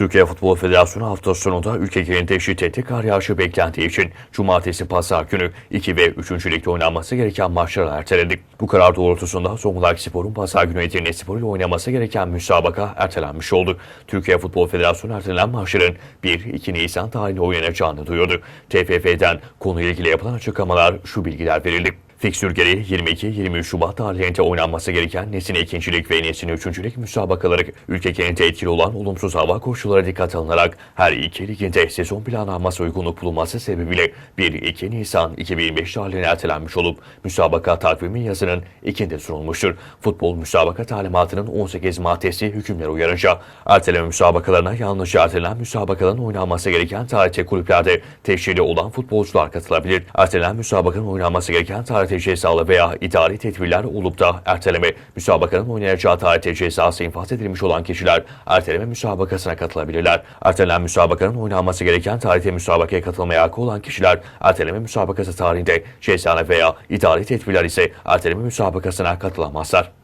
Türkiye Futbol Federasyonu hafta sonunda ülke genelinde şiddetli kar yağışı beklentiği için Cumartesi Pazar günü 2 ve 3. ligde oynanması gereken maçları erteledi. Bu karar doğrultusunda Zonguldak Spor'un Pazar günü Edirne Spor ile oynaması gereken müsabaka ertelenmiş oldu. Türkiye Futbol Federasyonu ertelenen maçların 1-2 Nisan tarihinde oynanacağını duyurdu. TFF'den konuyla ilgili yapılan açıklamalar şu bilgiler verildi. Fiksür gereği 22-23 Şubat tarihinde oynanması gereken Nesine 2. Lig ve 3. Lig müsabakaları ülke genelinde etkili olan olumsuz hava koşulları dikkat alınarak her iki liginde sezon planlanması uygunluk bulunması sebebiyle 1-2 Nisan 2025 tarihine ertelenmiş olup müsabaka takvimi yazının ikinde sunulmuştur. Futbol müsabaka talimatının 18 maddesi hükümler uyarınca erteleme müsabakalarına yalnızca ertelenen müsabakaların oynanması gereken tarihte kulüplerde teşhiri olan futbolcular katılabilir. Ertelenen müsabakanın oynanması gereken tarihte cezalı veya idari tedbirler olup da erteleme müsabakanın oynanacağı tarihte cezası infaz edilmiş olan kişiler erteleme müsabakasına katılabilirler. Ertelenen müsabakanın oynanması gereken tarihte müsabakaya katılmaya hakkı olan kişiler erteleme müsabakası tarihinde cezane veya idari tedbirler ise erteleme müsabakasına katılamazlar.